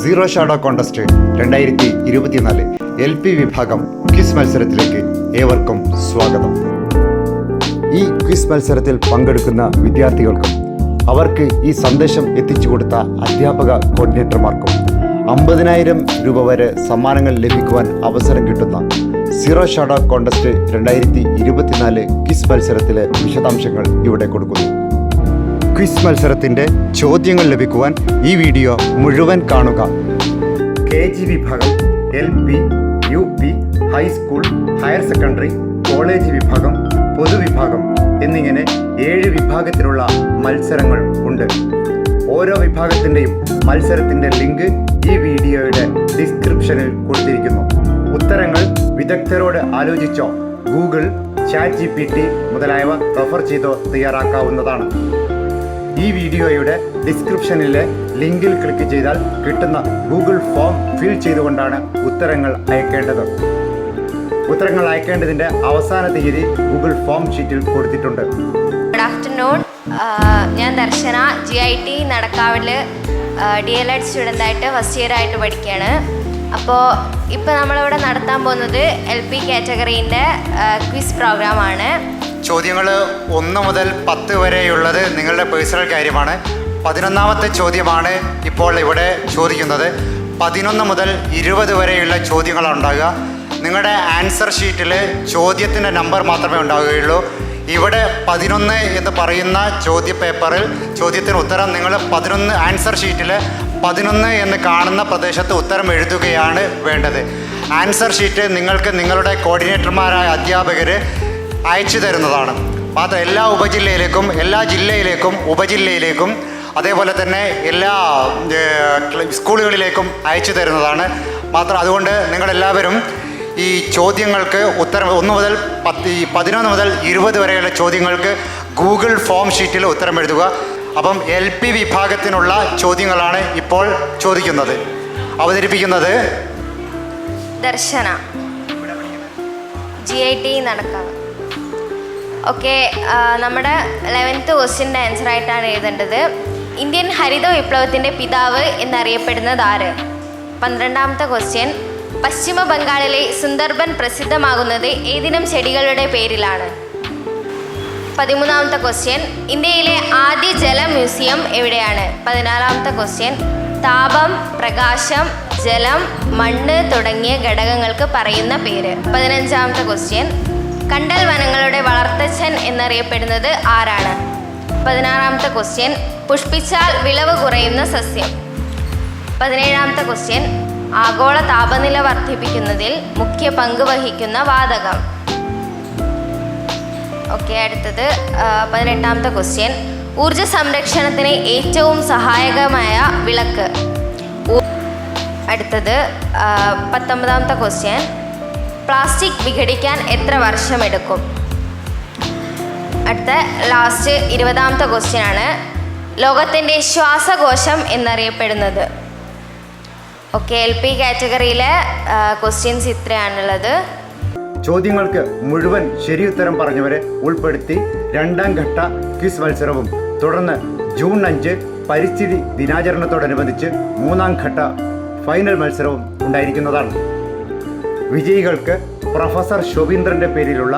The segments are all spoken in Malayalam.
സീറോ ഷാഡോ കോണ്ടസ്റ്റ് രണ്ടായിരത്തി ഇരുപത്തിനാല് എൽ പി വിഭാഗം ക്വിസ് മത്സരത്തിലേക്ക് ഏവർക്കും സ്വാഗതം. ഈ ക്വിസ് മത്സരത്തിൽ പങ്കെടുക്കുന്ന വിദ്യാർത്ഥികൾക്കും അവർക്ക് ഈ സന്ദേശം എത്തിച്ചു കൊടുത്ത അധ്യാപക കോർഡിനേറ്റർമാർക്കും അമ്പതിനായിരം രൂപ വരെ സമ്മാനങ്ങൾ ലഭിക്കുവാൻ അവസരം കിട്ടുന്ന സീറോ ഷാഡോ കോണ്ടസ്റ്റ് രണ്ടായിരത്തി ഇരുപത്തിനാല് ക്വിസ് മത്സരത്തിലെ വിശദാംശങ്ങൾ ഇവിടെ കൊടുക്കുന്നു. ക്വിസ് മത്സരത്തിന്റെ ചോദ്യങ്ങൾ ലഭിക്കുവാൻ ഈ വീഡിയോ മുഴുവൻ കാണുക. കെ ജി വിഭാഗം L P U P high school higher secondary college വിഭാഗം പൊതുവിഭാഗം എന്നിങ്ങനെ ഏഴ് വിഭാഗത്തിലുള്ള മത്സരങ്ങൾ ഉണ്ട്. ഓരോ വിഭാഗത്തിന്റെയും മത്സരത്തിന്റെ ലിങ്ക് ഈ വീഡിയോയുടെ ഡിസ്ക്രിപ്ഷനിൽ കൊടുത്തിരിക്കുന്നു. ഉത്തരങ്ങൾ വിദഗ്ധരോട് ആലോചിച്ചോ? Google chat G P T മുതലായവ റെഫർ ചെയ്തോ തയ്യാറാക്കാവുന്നതാണ്. ഈ വീഡിയോയുടെ ഡിസ്ക്രിപ്ഷനിലെ ലിങ്കിൽ ക്ലിക്ക് ചെയ്താൽ കിട്ടുന്ന ഗൂഗിൾ ഫോം ഫിൽ ചെയ്തുകൊണ്ടാണ് ഉത്തരങ്ങൾ അയക്കേണ്ടത്. ഉത്തരങ്ങൾ അയക്കേണ്ടതിന്റെ അവസാന തീയതി ഗൂഗിൾ ഫോം ഷീറ്റിൽ കൊടുത്തിട്ടുണ്ട്. ഗുഡ് ആഫ്റ്റർനൂൺ ഞാൻ ദർശന ജി ഐ ടി നടക്കാവിൽ ഡി എൽ എഡ് സ്റ്റുഡന്റ് ആയിട്ട് ഫസ്റ്റ് ഇയർ ആയിട്ട് പഠിക്കുകയാണ് അപ്പോൾ ഇപ്പോൾ നമ്മളിവിടെ നടത്താൻ പോകുന്നത് എൽ പി കാറ്റഗറീന്റെ ക്വിസ് പ്രോഗ്രാമാണ് ചോദ്യങ്ങൾ ഒന്ന് മുതൽ പത്ത് വരെയുള്ളത് നിങ്ങളുടെ പേഴ്സണൽ കാര്യമാണ്. പതിനൊന്നാമത്തെ ചോദ്യമാണ് ഇപ്പോൾ ഇവിടെ ചോദിക്കുന്നത്. പതിനൊന്ന് മുതൽ ഇരുപത് വരെയുള്ള ചോദ്യങ്ങളാണ് ഉണ്ടാകുക നിങ്ങളുടെ ആൻസർ ഷീറ്റിൽ ചോദ്യത്തിന്റെ നമ്പർ മാത്രമേ ഉണ്ടാവുകയുള്ളൂ. ഇവിടെ പതിനൊന്ന് എന്ന് പറയുന്ന ചോദ്യ പേപ്പറിൽ ചോദ്യത്തിന് ഉത്തരം നിങ്ങൾ പതിനൊന്ന് ആൻസർ ഷീറ്റിൽ പതിനൊന്ന് എന്ന് കാണുന്ന പ്രദേശത്ത് ഉത്തരം എഴുതുകയാണ് വേണ്ടത്. ആൻസർ ഷീറ്റ് നിങ്ങൾക്ക് നിങ്ങളുടെ കോർഡിനേറ്റർമാരായ അധ്യാപകർ അയച്ചു തരുന്നതാണ്. മാത്രം എല്ലാ ഉപജില്ലയിലേക്കും എല്ലാ ജില്ലയിലേക്കും ഉപജില്ലയിലേക്കും അതേപോലെ തന്നെ എല്ലാ സ്കൂളുകളിലേക്കും അയച്ചു തരുന്നതാണ്. മാത്രം അതുകൊണ്ട് നിങ്ങളെല്ലാവരും ഈ ചോദ്യങ്ങൾക്ക് ഉത്തരം ഒന്ന് മുതൽ പത്ത് ഈ പതിനൊന്ന് മുതൽ ഇരുപത് വരെയുള്ള ചോദ്യങ്ങൾക്ക് ഗൂഗിൾ ഫോം ഷീറ്റിൽ ഉത്തരം എഴുതുക. അപ്പം എൽ പി വിഭാഗത്തിനുള്ള ചോദ്യങ്ങളാണ് ഇപ്പോൾ ചോദിക്കുന്നത്. അവതരിപ്പിക്കുന്നത് Darshana. G I T Nadakkavu. Okay നമ്മുടെ ലെവൻത്ത് ക്വസ്റ്റ്യന്റെ ആൻസർ ആയിട്ടാണ് എഴുതേണ്ടത്. ഇന്ത്യൻ ഹരിത വിപ്ലവത്തിന്റെ പിതാവ് എന്നറിയപ്പെടുന്നത് ആര്? പന്ത്രണ്ടാമത്തെ ക്വസ്റ്റ്യൻ പശ്ചിമ ബംഗാളിലെ സുന്ദർബൻ പ്രസിദ്ധമാകുന്നത് ഏതിനം ചെടികളുടെ പേരിലാണ്? പതിമൂന്നാമത്തെ ക്വസ്റ്റ്യൻ ഇന്ത്യയിലെ ആദ്യ ജല മ്യൂസിയം എവിടെയാണ്? പതിനാലാമത്തെ ക്വസ്റ്റ്യൻ താപം പ്രകാശം ജലം മണ്ണ് തുടങ്ങിയ ഘടകങ്ങൾക്ക് പറയുന്ന പേര്. പതിനഞ്ചാമത്തെ ക്വസ്റ്റ്യൻ കണ്ടൽ വനങ്ങളുടെ വളർത്തച്ഛൻ എന്നറിയപ്പെടുന്നത് ആരാണ്? പതിനാറാമത്തെ ക്വസ്റ്റ്യൻ പുഷ്പിച്ചാൽ വിളവ് കുറയുന്ന സസ്യം. പതിനേഴാമത്തെ ക്വസ്റ്റ്യൻ ആഗോള താപനില വർദ്ധിപ്പിക്കുന്നതിൽ മുഖ്യ പങ്ക് വഹിക്കുന്ന വാതകം. ഓക്കെ അടുത്തത് പതിനെട്ടാമത്തെ ക്വസ്റ്റ്യൻ ഊർജ സംരക്ഷണത്തിന് ഏറ്റവും സഹായകമായ വിളക്ക്. അടുത്തത് പത്തൊമ്പതാമത്തെ ക്വസ്റ്റ്യൻ പ്ലാസ്റ്റിക് വിഘടിക്കാൻ എത്ര വർഷമെടുക്കും? അടുത്ത ലാസ്റ്റ് ഇരുപതാമത്തെ ക്വസ്റ്റ്യൻ ആണ്. ലോകത്തിന്റെ ശ്വാസകോശം എന്നറിയപ്പെടുന്നത്. ഓക്കെ എൽ പി കാറ്റഗറിയിലെ ക്വസ്റ്റ്യൻസ് ഇത്രയാണുള്ളത്. ചോദ്യങ്ങൾക്ക് മുഴുവൻ ശരിയുത്തരം പറഞ്ഞവരെ ഉൾപ്പെടുത്തി രണ്ടാം ഘട്ട ക്വിസ് മത്സരവും തുടർന്ന് ജൂൺ അഞ്ച് പരിസ്ഥിതി ദിനാചരണത്തോടനുബന്ധിച്ച് മൂന്നാം ഘട്ട ഫൈനൽ മത്സരവും ഉണ്ടായിരിക്കുന്നതാണ്. വിജയികൾക്ക് പ്രൊഫസർ ശോഭീന്ദ്രന്റെ പേരിലുള്ള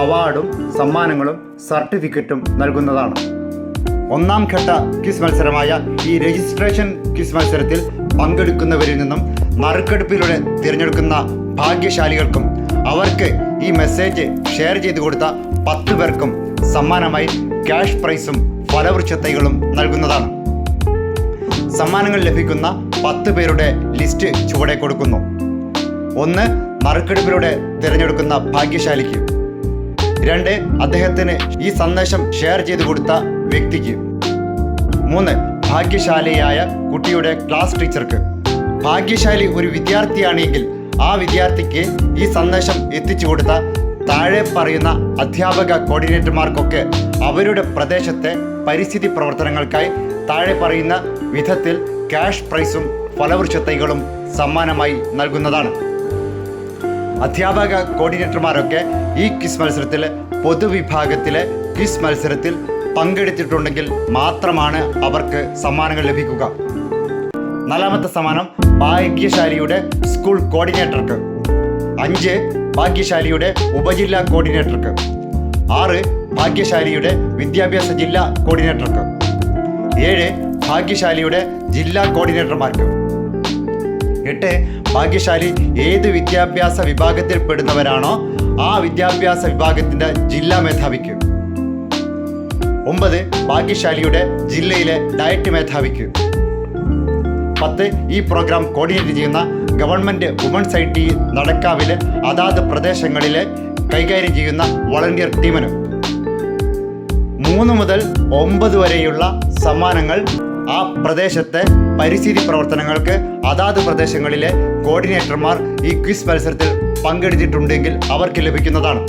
അവാർഡും സമ്മാനങ്ങളും സർട്ടിഫിക്കറ്റും നൽകുന്നതാണ്. ഒന്നാം ഘട്ട ക്വിസ് മത്സരമായ ഈ രജിസ്ട്രേഷൻ ക്വിസ് മത്സരത്തിൽ പങ്കെടുക്കുന്നവരിൽ നിന്നും നറുക്കെടുപ്പിലൂടെ തിരഞ്ഞെടുക്കുന്ന ഭാഗ്യശാലികൾക്കും അവർക്ക് ഈ മെസ്സേജ് ഷെയർ ചെയ്തു കൊടുത്ത പത്ത് പേർക്കും സമ്മാനമായി ക്യാഷ് പ്രൈസും ഫലവൃക്ഷത്തൈകളും നൽകുന്നതാണ്. സമ്മാനങ്ങൾ ലഭിക്കുന്ന പത്ത് പേരുടെ ലിസ്റ്റ് ചുവടെ കൊടുക്കുന്നു. ഒന്ന് നറുക്കെടുപ്പിലൂടെ തിരഞ്ഞെടുക്കുന്ന ഭാഗ്യശാലിക്ക്. രണ്ട് അദ്ദേഹത്തിന് ഈ സന്ദേശം ഷെയർ ചെയ്തു കൊടുത്ത വ്യക്തിക്ക്. മൂന്ന് ഭാഗ്യശാലിയായ കുട്ടിയുടെ ക്ലാസ് ടീച്ചർക്ക് ഭാഗ്യശാലി ഒരു വിദ്യാർത്ഥിയാണെങ്കിൽ ആ വിദ്യാർത്ഥിക്ക് ഈ സന്ദേശം എത്തിച്ചു കൊടുത്ത താഴെ പറയുന്ന അധ്യാപക കോർഡിനേറ്റർമാർക്കൊക്കെ അവരുടെ പ്രദേശത്തെ പരിസ്ഥിതി പ്രവർത്തനങ്ങൾക്കായി താഴെ പറയുന്ന വിധത്തിൽ ക്യാഷ് പ്രൈസും ഫലവൃക്ഷത്തൈകളും സമ്മാനമായി നൽകുന്നതാണ്. അധ്യാപക കോർഡിനേറ്റർമാരൊക്കെ ഈ ക്വിസ് മത്സരത്തിൽ പൊതുവിഭാഗത്തിലെ ക്വിസ് മത്സരത്തിൽ പങ്കെടുത്തിട്ടുണ്ടെങ്കിൽ മാത്രമാണ് അവർക്ക് സമ്മാനങ്ങൾ ലഭിക്കുക. നാലാമത്തെ സമ്മാനം ഭാഗ്യശാലിയുടെ സ്കൂൾ കോർഡിനേറ്റർക്ക്. അഞ്ച് ഭാഗ്യശാലിയുടെ ഉപജില്ലാ കോർഡിനേറ്റർക്ക്. ആറ് ഭാഗ്യശാലിയുടെ വിദ്യാഭ്യാസ ജില്ലാ കോർഡിനേറ്റർക്ക്. ഏഴ് ഭാഗ്യശാലിയുടെ ജില്ലാ കോർഡിനേറ്റർമാർക്ക്. എട്ട് ഭാഗ്യശാലി ഏത് വിദ്യാഭ്യാസ വിഭാഗത്തിൽ പെടുന്നവരാണോ ആ വിദ്യാഭ്യാസ വിഭാഗത്തിന്റെ ജില്ലാ മേധാവിക്ക്. ഒമ്പത് ഭാഗ്യശാലിയുടെ ജില്ലയിലെ ഡയറ്റ് മേധാവിക്ക്. പത്ത് ഈ പ്രോഗ്രാം കോർഡിനേറ്റ് ചെയ്യുന്ന ഗവൺമെന്റ് വുമൺസ് ഐ ടി നടക്കാവിലെ അതാത് പ്രദേശങ്ങളിലെ കൈകാര്യം ചെയ്യുന്ന വളണ്ടിയർ ടീമിന്. മൂന്ന് മുതൽ ഒമ്പത് വരെയുള്ള സമ്മാനങ്ങൾ ആ പ്രദേശത്തെ പരിസ്ഥിതി പ്രവർത്തനങ്ങൾക്ക് അതാത് പ്രദേശങ്ങളിലെ കോർഡിനേറ്റർമാർ ഈ ക്വിസ് മത്സരത്തിൽ പങ്കെടുത്തിട്ടുണ്ടെങ്കിൽ അവർക്ക് ലഭിക്കുന്നതാണ്.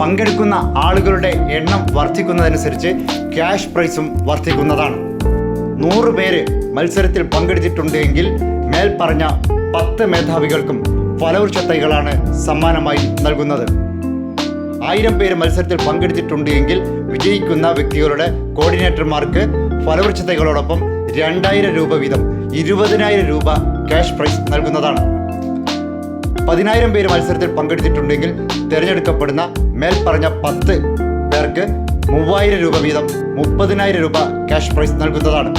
പങ്കെടുക്കുന്ന ആളുകളുടെ എണ്ണം വർദ്ധിക്കുന്നതനുസരിച്ച് ക്യാഷ് പ്രൈസും വർദ്ധിക്കുന്നതാണ്. നൂറ് പേര് മത്സരത്തിൽ പങ്കെടുത്തിട്ടുണ്ടെങ്കിൽ മേൽപ്പറഞ്ഞ പത്ത് മേധാവികൾക്കും ഫലവൃക്ഷ തൈകളാണ് സമ്മാനമായി നൽകുന്നത്. ആയിരം പേര് മത്സരത്തിൽ പങ്കെടുത്തിട്ടുണ്ടെങ്കിൽ വിജയിക്കുന്ന വ്യക്തികളുടെ കോർഡിനേറ്റർമാർക്ക് ഫലവൃക്ഷ തൈകളോടൊപ്പം രണ്ടായിരം രൂപ വീതം ഇരുപതിനായിരം രൂപ ക്യാഷ് പ്രൈസ് നൽകുന്നതാണ്. പതിനായിരം പേര് മത്സരത്തിൽ പങ്കെടുത്തിട്ടുണ്ടെങ്കിൽ തിരഞ്ഞെടുക്കപ്പെടുന്ന മേൽപ്പറഞ്ഞ പത്ത് പേർക്ക് മൂവായിരം രൂപ വീതം മുപ്പതിനായിരം രൂപ ക്യാഷ് പ്രൈസ് നൽകുന്നതാണ്.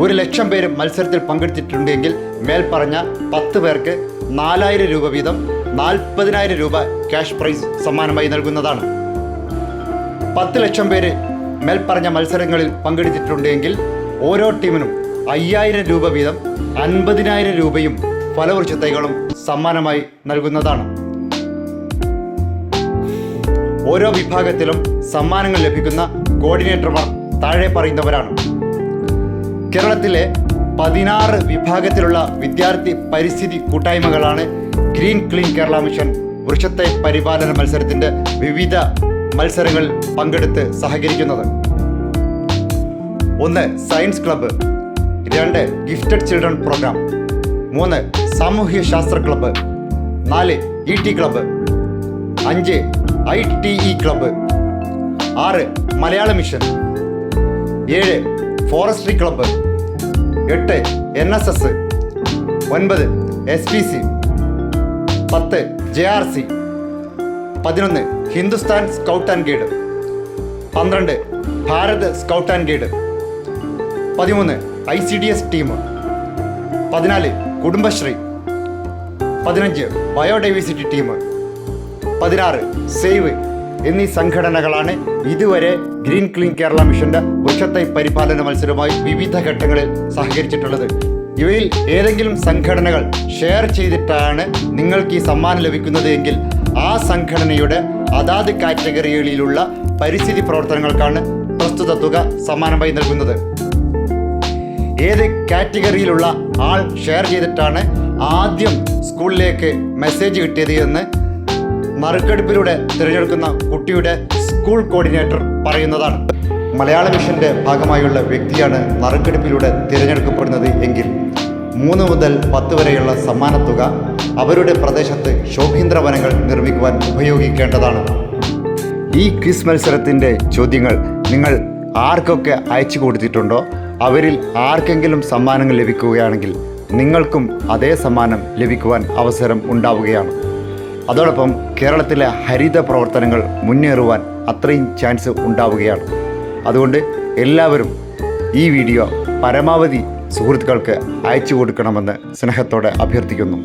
ഒരു ലക്ഷം പേര് മത്സരത്തിൽ പങ്കെടുത്തിട്ടുണ്ടെങ്കിൽ മേൽപ്പറഞ്ഞ പത്ത് പേർക്ക് നാലായിരം രൂപ വീതം നാൽപ്പതിനായിരം രൂപ ക്യാഷ് പ്രൈസ് സമ്മാനമായി നൽകുന്നതാണ്. പത്ത് ലക്ഷം പേര് മേൽപ്പറഞ്ഞ മത്സരങ്ങളിൽ പങ്കെടുത്തിട്ടുണ്ടെങ്കിൽ ഓരോ ടീമിനും അയ്യായിരം രൂപ വീതം അൻപതിനായിരം രൂപയും ഫലവൃക്ഷ തൈകളും സമ്മാനമായി നൽകുന്നതാണ്. ഓരോ വിഭാഗത്തിലും സമ്മാനങ്ങൾ ലഭിക്കുന്ന കോർഡിനേറ്റർമാർ താഴെ പറയുന്നവരാണ്. കേരളത്തിലെ പതിനാറ് വിഭാഗത്തിലുള്ള വിദ്യാർത്ഥി പരിസ്ഥിതി കൂട്ടായ്മകളാണ് ഗ്രീൻ ക്ലീൻ കേരള മിഷൻ വൃക്ഷത്തെ പരിപാലന മത്സരത്തിന്റെ വിവിധ മത്സരങ്ങളിൽ പങ്കെടുത്ത് സഹകരിക്കുന്നത്. ഒന്ന് സയൻസ് ക്ലബ്ബ്. രണ്ട് ഗിഫ്റ്റഡ് ചിൽഡ്രൻ പ്രോഗ്രാം മൂന്ന് സാമൂഹ്യ ശാസ്ത്ര ക്ലബ്ബ്. നാല് ഇ ടി ക്ലബ്ബ്. അഞ്ച് ഐ ടി ഇ ക്ലബ്ബ്. ആറ് മലയാള മിഷൻ. ഏഴ് ഫോറസ്ട്രി ക്ലബ്ബ്. എട്ട് എൻ എസ് എസ് ഒൻപത് എസ് പി സി പത്ത് ജെ ആർ സി പതിനൊന്ന് ഹിന്ദുസ്ഥാൻ സ്കൗട്ട് ആൻഡ് ഗൈഡ്. പന്ത്രണ്ട് ഭാരത് സ്കൗട്ട് ആൻഡ് ഗൈഡ്. പതിമൂന്ന് I C D S team. പതിനാല് കുടുംബശ്രീ. പതിനഞ്ച് ബയോഡൈവേഴ്സിറ്റി ടീം. പതിനാറ് സേവ് എന്നീ സംഘടനകളാണ് ഇതുവരെ ഗ്രീൻ ക്ലീൻ കേരള മിഷന്റെ വൃക്ഷത്തൈ പരിപാലന മത്സരവുമായി വിവിധ ഘട്ടങ്ങളിൽ സഹകരിച്ചിട്ടുള്ളത്. ഇവയിൽ ഏതെങ്കിലും സംഘടനകൾ ഷെയർ ചെയ്തിട്ടാണ് നിങ്ങൾക്ക് ഈ സമ്മാനം ലഭിക്കുന്നത് എങ്കിൽ ആ സംഘടനയുടെ അതാത് കാറ്റഗറികളിലുള്ള പരിസ്ഥിതി പ്രവർത്തനങ്ങൾക്കാണ് പ്രസ്തുത തുക സമ്മാനമായി നൽകുന്നത്. ഏത് കാറ്റഗറിയിലുള്ള ആൾ ഷെയർ ചെയ്തിട്ടാണ് ആദ്യം സ്കൂളിലേക്ക് മെസ്സേജ് കിട്ടിയത് എന്ന് മറുക്കെടുപ്പിലൂടെ തിരഞ്ഞെടുക്കുന്ന കുട്ടിയുടെ സ്കൂൾ കോർഡിനേറ്റർ പറയുന്നതാണ്. മലയാള മിഷന്റെ ഭാഗമായുള്ള വ്യക്തിയാണ് നറുക്കെടുപ്പിലൂടെ തിരഞ്ഞെടുക്കപ്പെടുന്നത് എങ്കിൽ മൂന്ന് മുതൽ പത്ത് വരെയുള്ള സമ്മാനത്തുക അവരുടെ പ്രദേശത്ത് ശോഭീന്ദ്ര വനങ്ങൾ നിർമ്മിക്കുവാൻ ഉപയോഗിക്കേണ്ടതാണ്. ഈ ക്വിസ് മത്സരത്തിന്റെ ചോദ്യങ്ങൾ നിങ്ങൾ ആർക്കൊക്കെ അയച്ചു കൊടുത്തിട്ടുണ്ടോ? അവരിൽ ആർക്കെങ്കിലും സമ്മാനങ്ങൾ ലഭിക്കുകയാണെങ്കിൽ നിങ്ങൾക്കും അതേ സമ്മാനം ലഭിക്കുവാൻ അവസരം ഉണ്ടാവുകയാണ്. അതോടൊപ്പം കേരളത്തിലെ ഹരിത പ്രവർത്തനങ്ങൾ മുന്നേറുവാൻ അത്രയും ചാൻസ് ഉണ്ടാവുകയാണ്. അതുകൊണ്ട് എല്ലാവരും ഈ വീഡിയോ പരമാവധി സുഹൃത്തുക്കൾക്ക് അയച്ചു കൊടുക്കണമെന്ന് സ്നേഹത്തോടെ അഭ്യർത്ഥിക്കുന്നു.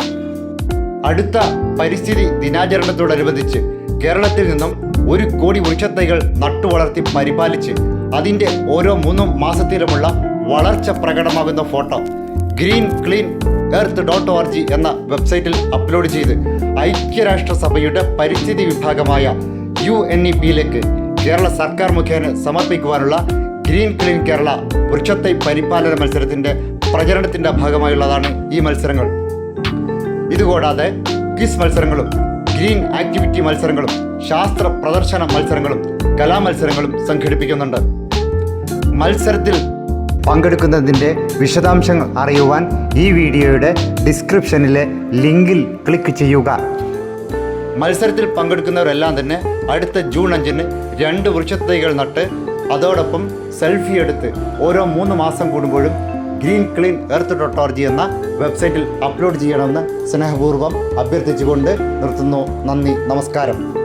അടുത്ത പരിസ്ഥിതി ദിനാചരണത്തോടനുബന്ധിച്ച് കേരളത്തിൽ നിന്നും ഒരു കോടി വൃക്ഷത്തൈകൾ നട്ടുവളർത്തി പരിപാലിച്ച് അതിന്റെ ഓരോ മൂന്നും മാസത്തിലുമുള്ള വളർച്ച പ്രകടമാകുന്ന photo. Green clean earth dot O ജി എന്ന വെബ്സൈറ്റിൽ അപ്ലോഡ് ചെയ്ത് ഐക്യരാഷ്ട്രസഭയുടെ പരിസ്ഥിതി വിഭാഗമായ യു എൻ ഇ പിയിലേക്ക് കേരള സർക്കാർ മുഖേന സമർപ്പിക്കുവാനുള്ള ഗ്രീൻ ക്ലീൻ കേരള വൃക്ഷത്തൈ പരിപാലന മത്സരത്തിന്റെ പ്രചരണത്തിന്റെ ഭാഗമായുള്ളതാണ് ഈ മത്സരങ്ങൾ. ഇതുകൂടാതെ ക്വിസ് മത്സരങ്ങളും ഗ്രീൻ ആക്ടിവിറ്റി മത്സരങ്ങളും ശാസ്ത്ര പ്രദർശന മത്സരങ്ങളും കലാമത്സരങ്ങളും സംഘടിപ്പിക്കുന്നുണ്ട്. മത്സരത്തിൽ പങ്കെടുക്കുന്നതിന്റെ വിശദാംശങ്ങൾ അറിയുവാൻ ഈ വീഡിയോയുടെ ഡിസ്ക്രിപ്ഷനിലെ ലിങ്കിൽ ക്ലിക്ക് ചെയ്യുക. മത്സരത്തിൽ പങ്കെടുക്കുന്നവരെല്ലാം തന്നെ അടുത്ത ജൂൺ അഞ്ചിന് രണ്ട് വൃക്ഷത്തൈകൾ നട്ട് അതോടൊപ്പം സെൽഫി എടുത്ത് ഓരോ മൂന്ന് മാസം കൂടുമ്പോഴും green clean earth dot org എന്ന വെബ്സൈറ്റിൽ അപ്ലോഡ് ചെയ്യണമെന്ന് സ്നേഹപൂർവം അഭ്യർത്ഥിച്ചുകൊണ്ട് നിർത്തുന്നു. നന്ദി നമസ്കാരം.